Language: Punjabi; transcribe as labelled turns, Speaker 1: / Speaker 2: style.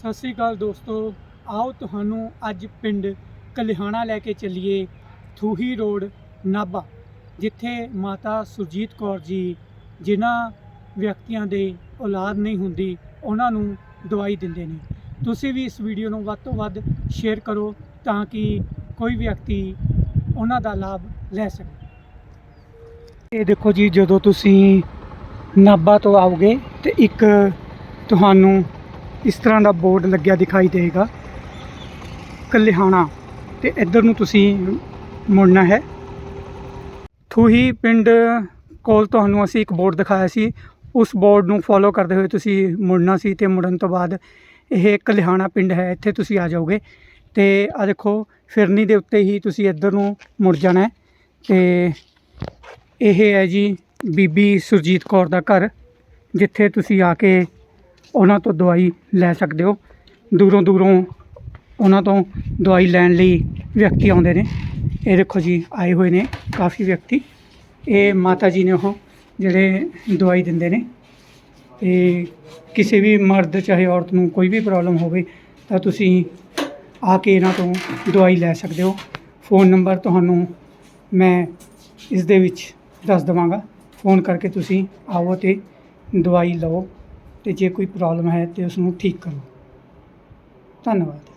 Speaker 1: ਸਤਿ ਸ੍ਰੀ ਅਕਾਲ ਦੋਸਤੋ। ਆਓ ਤੁਹਾਨੂੰ ਅੱਜ ਪਿੰਡ ਕਲਿਹਾਣਾ ਲੈ ਕੇ ਚੱਲੀਏ ਥੂਹੀ ਰੋਡ ਨਾਭਾ, ਜਿੱਥੇ ਮਾਤਾ ਸੁਰਜੀਤ ਕੌਰ ਜੀ, ਜਿਨ੍ਹਾਂ ਵਿਅਕਤੀਆਂ ਦੇ ਔਲਾਦ ਨਹੀਂ ਹੁੰਦੀ, ਉਹਨਾਂ ਨੂੰ ਦਵਾਈ ਦਿੰਦੇ ਨੇ। ਤੁਸੀਂ ਵੀ ਇਸ ਵੀਡੀਓ ਨੂੰ ਵੱਧ ਤੋਂ ਵੱਧ ਸ਼ੇਅਰ ਕਰੋ ਤਾਂ ਕਿ ਕੋਈ ਵਿਅਕਤੀ ਉਹਨਾਂ ਦਾ ਲਾਭ ਲੈ ਸਕੇ। ਇਹ ਦੇਖੋ ਜੀ, ਜਦੋਂ ਤੁਸੀਂ ਨਾਭਾ ਤੋਂ ਆਓਗੇ ਤੇ ਇੱਕ ਤੁਹਾਨੂੰ ਇਸ ਤਰ੍ਹਾਂ ਦਾ ਬੋਰਡ ਲੱਗਿਆ ਦਿਖਾਈ ਦੇਗਾ। ਕਲਿਹਾਣਾ, ਤੇ ਇੱਧਰ ਨੂੰ ਤੁਸੀਂ ਮੁੜਨਾ ਹੈ। ਥੂਹੀ ਪਿੰਡ ਕੋਲ ਤੁਹਾਨੂੰ ਅਸੀਂ ਇੱਕ ਬੋਰਡ ਦਿਖਾਇਆ ਸੀ। ਉਸ ਬੋਰਡ ਨੂੰ ਫੋਲੋ ਕਰਦੇ ਹੋਏ ਤੁਸੀਂ ਮੁੜਨਾ ਸੀ ਤੇ ਮੁੜਨ ਤੋਂ ਬਾਅਦ ਇਹ ਕਲਿਹਾਣਾ ਪਿੰਡ ਹੈ। ਇੱਥੇ ਤੁਸੀਂ ਆ ਜਾਓਗੇ ਤੇ ਆ ਦੇਖੋ, ਫਿਰਨੀ ਦੇ ਉੱਤੇ ਹੀ ਤੁਸੀਂ ਇੱਧਰ ਨੂੰ ਮੁੜ ਜਾਣਾ ਹੈ। ਤੇ ਇਹ ਹੈ ਜੀ ਬੀਬੀ ਸੁਰਜੀਤ ਕੌਰ ਦਾ ਘਰ, ਜਿੱਥੇ ਤੁਸੀਂ ਆ ਕੇ ਉਹਨਾਂ ਤੋਂ ਦਵਾਈ ਲੈ ਸਕਦੇ ਹੋ। ਦੂਰੋਂ ਦੂਰੋਂ ਉਹਨਾਂ ਤੋਂ ਦਵਾਈ ਲੈਣ ਲਈ ਵਿਅਕਤੀ ਆਉਂਦੇ ਨੇ। ਇਹ ਦੇਖੋ ਜੀ, ਆਏ ਹੋਏ ਨੇ ਕਾਫੀ ਵਿਅਕਤੀ। ਇਹ ਮਾਤਾ ਜੀ ਨੇ ਉਹ ਜਿਹੜੇ ਦਵਾਈ ਦਿੰਦੇ ਨੇ। ਤੇ ਕਿਸੇ ਵੀ ਮਰਦ, ਚਾਹੇ ਔਰਤ ਨੂੰ ਕੋਈ ਵੀ ਪ੍ਰੋਬਲਮ ਹੋਵੇ, ਤਾਂ ਤੁਸੀਂ ਆ ਕੇ ਇਹਨਾਂ ਤੋਂ ਦਵਾਈ ਲੈ ਸਕਦੇ ਹੋ। ਫੋਨ ਨੰਬਰ ਤੁਹਾਨੂੰ ਮੈਂ ਇਸ ਦੇ ਵਿੱਚ ਦੱਸ ਦਵਾਂਗਾ। ਫੋਨ ਕਰਕੇ ਤੁਸੀਂ ਆਓ ਤੇ ਦਵਾਈ ਲਓ। ਤੇ ਜੇ ਕੋਈ ਪ੍ਰੋਬਲਮ ਹੈ ਤੇ ਉਸ ਨੂੰ ਠੀਕ ਕਰੋ। ਧੰਨਵਾਦ।